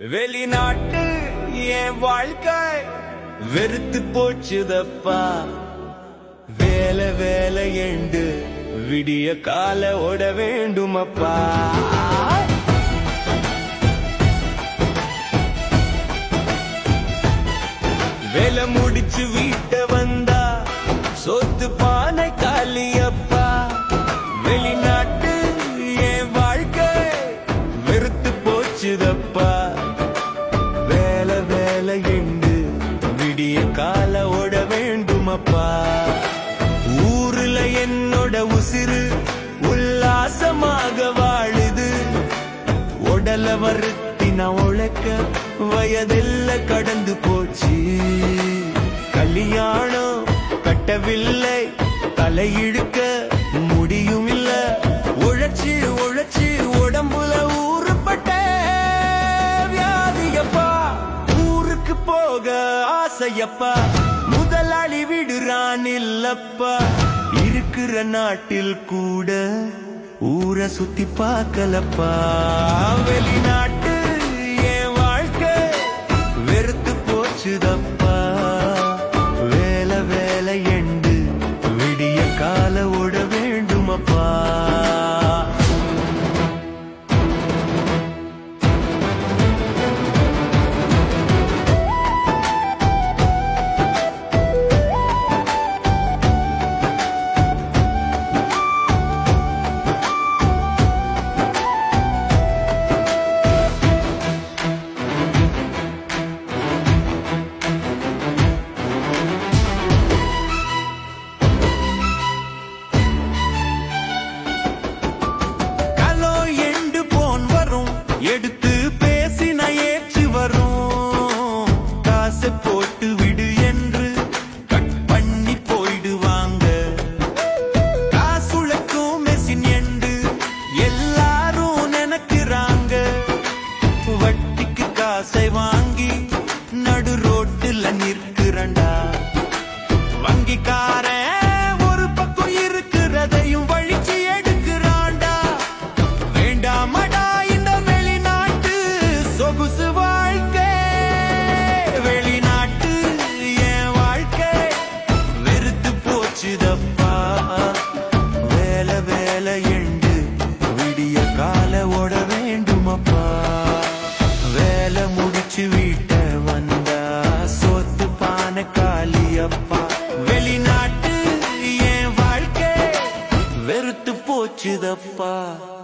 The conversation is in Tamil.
வெளிநாட்டு என் வாழ்க்கை வெறுத்து போச்சுதப்பா. வேலை வேலை எண்டு விடிய கால ஓட வேண்டுமப்பா. வேலை முடிச்சு வீட்டை வந்தா சொத்து பானை காலியப்பா உசிறு உல்லாசமாக வாழுது. உடல வருத்தி உழைக்க வயதெல்லாம் கடந்து போச்சு. கல்யாணம் கட்டவில்லை தலையிழுக்க முடியும் இல்ல உழைச்சி உழைச்சி உடம்புல ஊறுப்பட்ட வியாதியப்பா. ஊருக்கு போக ஆசையப்பா. முதலாளி விடுறான் இல்லப்பா. இருக்கிற நாட்டில் கூட ஊரை சுத்தி பார்க்கலப்பா. வெளிநாட்டு என் வாழ்க்கை வெறுத்து போச்சுதப்பா. இருக்கிறண்டா வங்கிக்காரன் ஒரு பக்கம் இருக்கிறதையும் வழிச்சு எடுக்கிறாண்டா? வேண்டாமடா இந்த வெளிநாட்டு சொகுசு வாழ்க்கை. வெளிநாட்டு என் வாழ்க்கை. வெறுத்து போச்சுதப்பா. te dá paz.